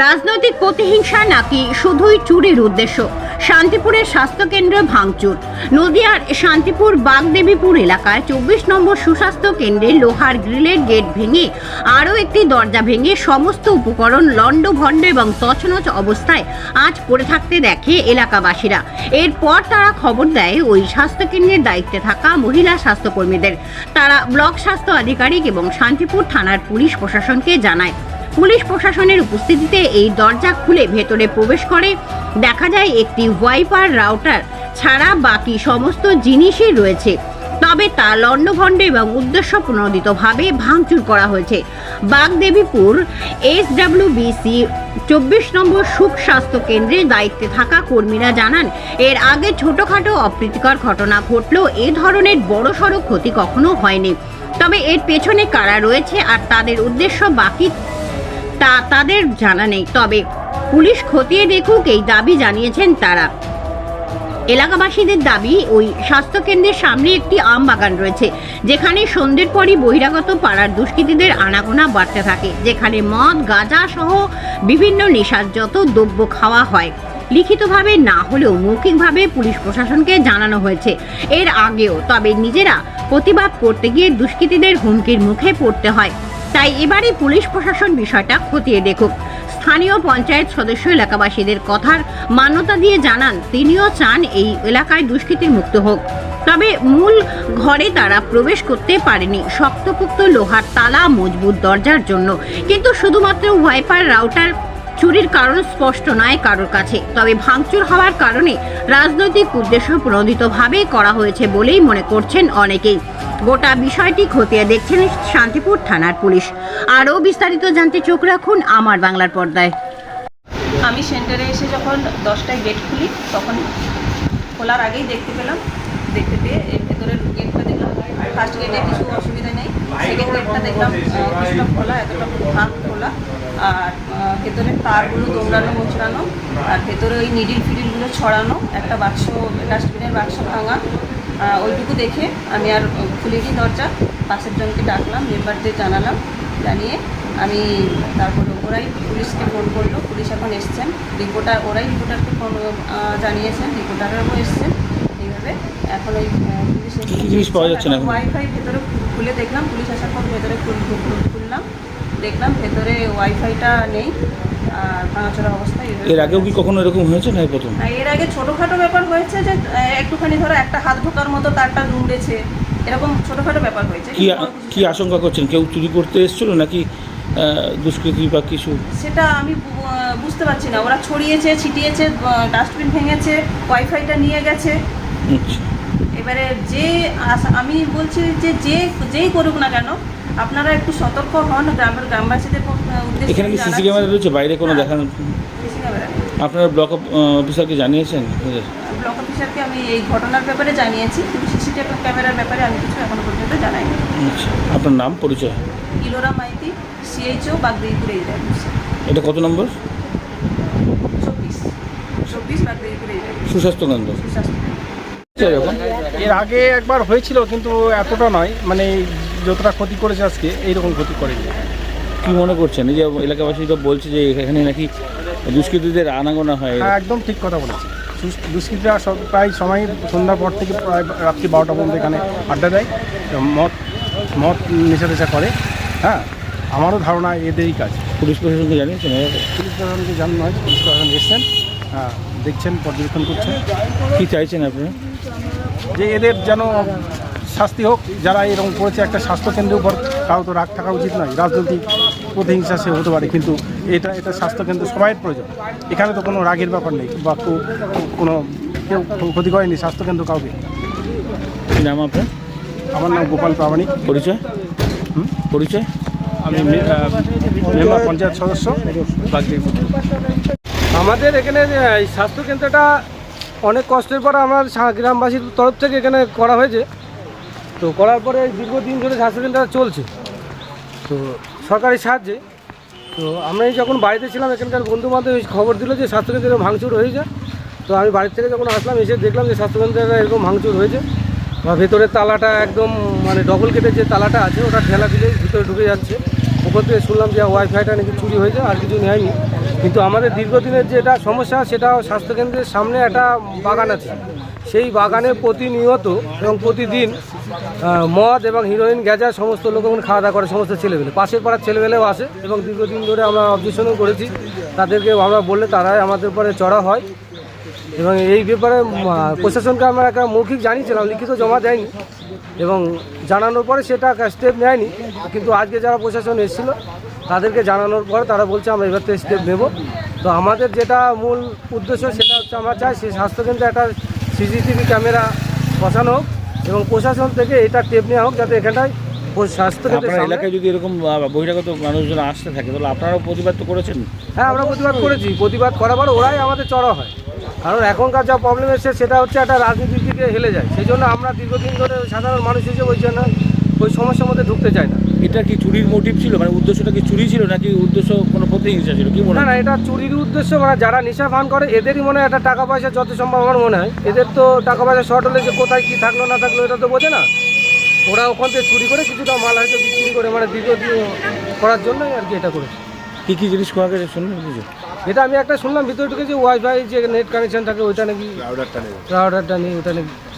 রাজনৈতিক প্রতিহিংসা নাকি শুধুই চুরির উদ্দেশ্য? শান্তিপুরের স্বাস্থ্যকেন্দ্র ভাঙচুর। নদিয়ার শান্তিপুর বাগদেবীপুর এলাকায় চব্বিশ নম্বর সুস্বাস্থ্য কেন্দ্রে লোহার গ্রিলের গেট ভেঙে, আরও একটি দরজা ভেঙে সমস্ত উপকরণ লণ্ডভণ্ড এবং তছনছ অবস্থায় আজ পড়ে থাকতে দেখে এলাকাবাসীরা। এরপর তারা খবর দেয়, ওই স্বাস্থ্যকেন্দ্রের দায়িত্বে থাকা মহিলা স্বাস্থ্যকর্মীদের। তারা ব্লক স্বাস্থ্য আধিকারিক এবং শান্তিপুর থানার পুলিশ প্রশাসনকে জানায়। পুলিশ প্রশাসনের উপস্থিতিতে এই দরজা খুলে ভেতরে প্রবেশ করে। দেখা যায় একটি ওয়াইপার রাউটার ছাড়া বাকি সমস্ত জিনিসই রয়েছে। তবে তা লণ্ডভণ্ড এবং উদ্দেশ্য প্রণোদিতভাবে ভাঙচুর করা হয়েছে। বাগদেবীপুর এস বিসি চব্বিশ নম্বর সুখ স্বাস্থ্য কেন্দ্রের দায়িত্বে থাকা কর্মীরা জানান, এর আগে ছোটখাটো অপ্রীতিকর ঘটনা ঘটলেও এ ধরনের বড়সড় ক্ষতি কখনো হয়নি। তবে এর পেছনে কারা রয়েছে আর তাদের উদ্দেশ্য বাকি তা তাদের জানা নেই। তবে পুলিশ খতিয়ে দেখুক এই দাবি জানিয়েছেন তারা। এলাকাবাসীদের দাবি, ওই স্বাস্থ্যকেন্দ্রের সামনে একটি আম বাগান রয়েছে, যেখানে সন্ধ্যের পরই বহিরাগত পাড়ার দুষ্কৃতীদের আনাগোনা বাড়তে থাকে, যেখানে মদ, গাঁজা সহ বিভিন্ন নেশার যত দ্রব্য খাওয়া হয়। লিখিতভাবে না হলেও মৌখিকভাবে পুলিশ প্রশাসনকে জানানো হয়েছে। এর আগেও, তবে নিজেরা প্রতিবাদ করতে গিয়ে দুষ্কৃতীদের হুমকির মুখে পড়তে হয়। তাই এবারে পুলিশ প্রশাসন বিষয়টা খতিয়ে দেখুক। স্থানীয় পঞ্চায়েত সদস্য এলাকাবাসীদের কথার মান্যতা দিয়ে জানান, তিনিও চান এই এলাকায় দুষ্কৃতির মুক্ত হোক। তবে মূল ঘরে তারা প্রবেশ করতে পারেনি, শক্তপোক্ত লোহার তালা মজবুত দরজার জন্য। কিন্তু শুধুমাত্র ওয়াইপার রাউটার চুরির কারণ স্পষ্ট নয় কারোর কাছে। তবে ভাঙচুর হওয়ার কারণে রাজনৈতিক উদ্দেশ্য প্রণোদিতভাবে করা হয়েছে বলেই মনে করছেন অনেকেই। গোটা বিষয়টি খতিয়ে দেখছেন শান্তিপুর থানার পুলিশ। আরও বিস্তারিত জানতে চোখ রাখুন আমার বাংলার পর্দায়। আমি সেন্টারে এসে যখন দশটায় গেট খুলি, তখন খোলার আগেই দেখতে পেলাম। দেখতে পেয়ে এর ভেতরের গেটটা দেখলাম। ফার্স্ট গেটে কিছু অসুবিধা নেই। সেকেন্ড গেটটা দেখলাম কিছুটা খোলা, এতটা ভাগ খোলা। তারগুলো দৌড়ানো মোচড়ানো আর ভেতরে ওই নিডিল ফিডিলগুলো ছড়ানো একটা বাক্স ডাস্টবিনের বাক্স ভাঙা ওইটুকু দেখে আমি আর খুলিনি দরজা। পাশের জনকে ডাকলাম মেম্বারদের জানালাম জানিয়ে আমি তারপরে ওরাই পুলিশকে ফোন করল। পুলিশ এখন এসছেন। রিপোর্টার ওরাই রিপোর্টারকে ফোন জানিয়েছেন। রিপোর্টাররাও এসছেন। এইভাবে এখন ওই পুলিশ? ওয়াইফাই ভেতরে খুলে দেখলাম। পুলিশ আসার পর ভেতরে খুল- খুল- খুল- খুললাম। দেখলাম ভেতরে ওয়াইফাইটা নেই। ভাঙাচোরা অবস্থায় এর আগেও কি কখনো এরকম হয়েছে না প্রথম? এর আগে ছোটোখাটো ব্যাপার হয়েছে যে একটুখানি ধরো একটা হাত ঢোকার মতো তারটা দুমড়েছে এরকম ছোটোখাটো ব্যাপার হয়েছে কি কি আশঙ্কা করছেন? কেউ চুরি করতে এসেছিল নাকি দুষ্কৃতী বা কিছু? সেটা আমি বুঝতে পারছি না। ওরা ছড়িয়েছে ছিটিয়েছে ডাস্টবিন ভেঙেছে ওয়াইফাইটা নিয়ে গেছে। আচ্ছা। এবারে যে আমি বলছি যে যে যেই করুক না কেন আপনারা একটু সতর্ক হন গ্রামের গ্রামবাসীদের উদ্দেশ্যে এখানে কি সিসি ক্যামেরা রয়েছে? বাইরে কোনো হ্যাঁ। দেখানো নেই। আপনারা ব্লক অফিসারকে জানিয়েছেন? ব্লক অফিসারকে আমি এই ঘটনার ব্যাপারে জানিয়েছি কিন্তু সিসিটিভি ক্যামেরার ব্যাপারে আমি কিছু এখনও পর্যন্ত জানাইনি আচ্ছা আপনার নাম পরিচয়? ইলোরা মাইতি সিএইচও বাগদেইপুর এই এটা কত নম্বর? চব্বিশ। চব্বিশ বাগদেইপুর এই সুস্বাস্থ্য কেন্দ্র। সুস্বাস্থ্য এর আগে একবার হয়েছিল কিন্তু এতটা নয়। মানে যতটা ক্ষতি করেছে আজকে এইরকম ক্ষতি করেনি। কি মনে করছেন? এই যে এলাকাবাসী তো বলছে যে এখানে নাকি দুষ্কৃতীদের আনাগোনা হয়। হ্যাঁ একদম ঠিক কথা বলেছি দুষ্কৃতীরা সব প্রায় সময় সন্ধ্যার পর থেকে প্রায় রাত্রি বারোটা পর্যন্ত এখানে আড্ডা দেয় মদ মদ নেশা করে। হ্যাঁ আমারও ধারণা এদেরই কাজ। পুলিশ প্রশাসনকে জানিয়েছেন? পুলিশ প্রশাসনকে জানানো হয় পুলিশ প্রশাসন এসছেন। হ্যাঁ দেখছেন পর্যবেক্ষণ করছেন। কী চাইছেন আপনি? যে এদের যেন শাস্তি হোক যারা এরকম করেছে একটা স্বাস্থ্যকেন্দ্রের উপর কারও তো রাগ থাকা উচিত নয়। রাজনৈতিক প্রতিহিংসা সে হতে পারে কিন্তু এটা এটা স্বাস্থ্যকেন্দ্র সবাই প্রয়োজন। এখানে তো কোনো রাগের ব্যাপার নেই বা কেউ কোনো কেউ ক্ষতি করেনি স্বাস্থ্যকেন্দ্র কাউকে। নাম আপনার? আমার নাম গোপাল প্রামাণিক। পরিচয়? হুম? পরিচয়? আমি মেম্বার পঞ্চায়েত সদস্য। আমাদের এখানে স্বাস্থ্যকেন্দ্রটা অনেক কষ্টের পর আমার সা- গ্রামবাসীর তরফ থেকে এখানে করা হয়েছে। তো করার পরে দীর্ঘদিন ধরে স্বাস্থ্যকেন্দ্রটা চলছে। তো সরকারি সাহায্যে, তো আমরা যখন বাড়িতে ছিলাম, এখানকার বন্ধু বান্ধব খবর দিল যে স্বাস্থ্যকেন্দ্রে ভাঙচুর হয়ে যায় তো আমি বাড়ির থেকে যখন আসলাম, এসে দেখলাম যে স্বাস্থ্যকেন্দ্রে এরকম ভাঙচুর হয়েছে। বা ভেতরের তালাটা একদম মানে ডবল গেটের যে তালাটা আছে, ওটা ঠেলা দিলেই ভিতরে ঢুকে যাচ্ছে। ওপর থেকে শুনলাম যে ওয়াইফাইটা নাকি চুরি হয়েছে, আর কিছু নেয়নি। কিন্তু আমাদের দীর্ঘদিনের যেটা সমস্যা সেটা স্বাস্থ্যকেন্দ্রের সামনে একটা বাগান আছে। সেই বাগানে প্রতিনিয়ত এবং প্রতিদিন মদ এবং হিরোইন, গ্যাজা, সমস্ত লোক ওখানে খাওয়া দাওয়া করে সমস্ত ছেলেমেলে পাশের পাড়ার ছেলেমেলেও আসে এবং দীর্ঘদিন ধরে আমরা অবজেকশনও করেছি। তাদেরকে আমরা বললে তারাই আমাদের পরে চড়া হয়। এবং এই ব্যাপারে প্রশাসনকে আমরা একটা মৌখিক জানিয়েছিলাম, লিখিত জমা দেয়নি এবং জানানোর পরে সেটা স্টেপ নেয়নি। কিন্তু আজকে যারা প্রশাসন এসেছিল, তাদেরকে জানানোর পর তারা বলছে, আমরা এবার থেকে স্টেপ নেব। তো আমাদের যেটা মূল উদ্দেশ্য, সেটা হচ্ছে আমরা চাই সেই স্বাস্থ্যকেন্দ্রে একটা সিসিটিভি ক্যামেরা বসানো হোক এবং প্রশাসন থেকে এটা টেপ নেওয়া হোক যাতে এখানটায় স্বাস্থ্য আপনার এলাকায় যদি এরকম বহিরাগত মানুষজন আসতে থাকে তাহলে আপনারাও প্রতিবাদ তো করেছেন? হ্যাঁ আমরা প্রতিবাদ করেছি। প্রতিবাদ করার পর ওরাই আমাদের চড়া হয়। কারণ এখনকার যা প্রবলেম এসছে সেটা হচ্ছে একটা রাজনীতির দিকে হেলে যায়। সেই জন্য আমরা দীর্ঘদিন ধরে সাধারণ মানুষ হিসেবে ওই জন্য ওই সমস্যার মধ্যে ঢুকতে চায় না। এটা কি চুরির মোটিভ ছিল? মানে উদ্দেশ্যটা কি চুরি ছিল নাকি উদ্দেশ্য কোনো প্রতিহিংসা ছিল? কি মনে না না এটা চুরির উদ্দেশ্য মানে যারা নেশা পান করে এদেরই মনে হয় একটা টাকা পয়সা যত সম্ভব আমার মনে হয়। এদের তো টাকা পয়সা শর্ট হলে যে কোথায় কি থাকল না থাকল এটা তো বোঝে না। ওরা ওখান থেকে চুরি করে কিছুটা মাল হয়তো বিক্রি করে মানে দীর্ঘদিন করার জন্যই আর কি এটা করেছে। কী কী জিনিস খোয়া গেছে শুনুন কিছু? এটা আমি একটা শুনলাম ভিতরে ঢুকেছি ওয়াইফাই যে নেট কানেকশন থাকে ওইটা নাকি রাউডারটা নেই। রাউডারটা নেই ওটা নাকি।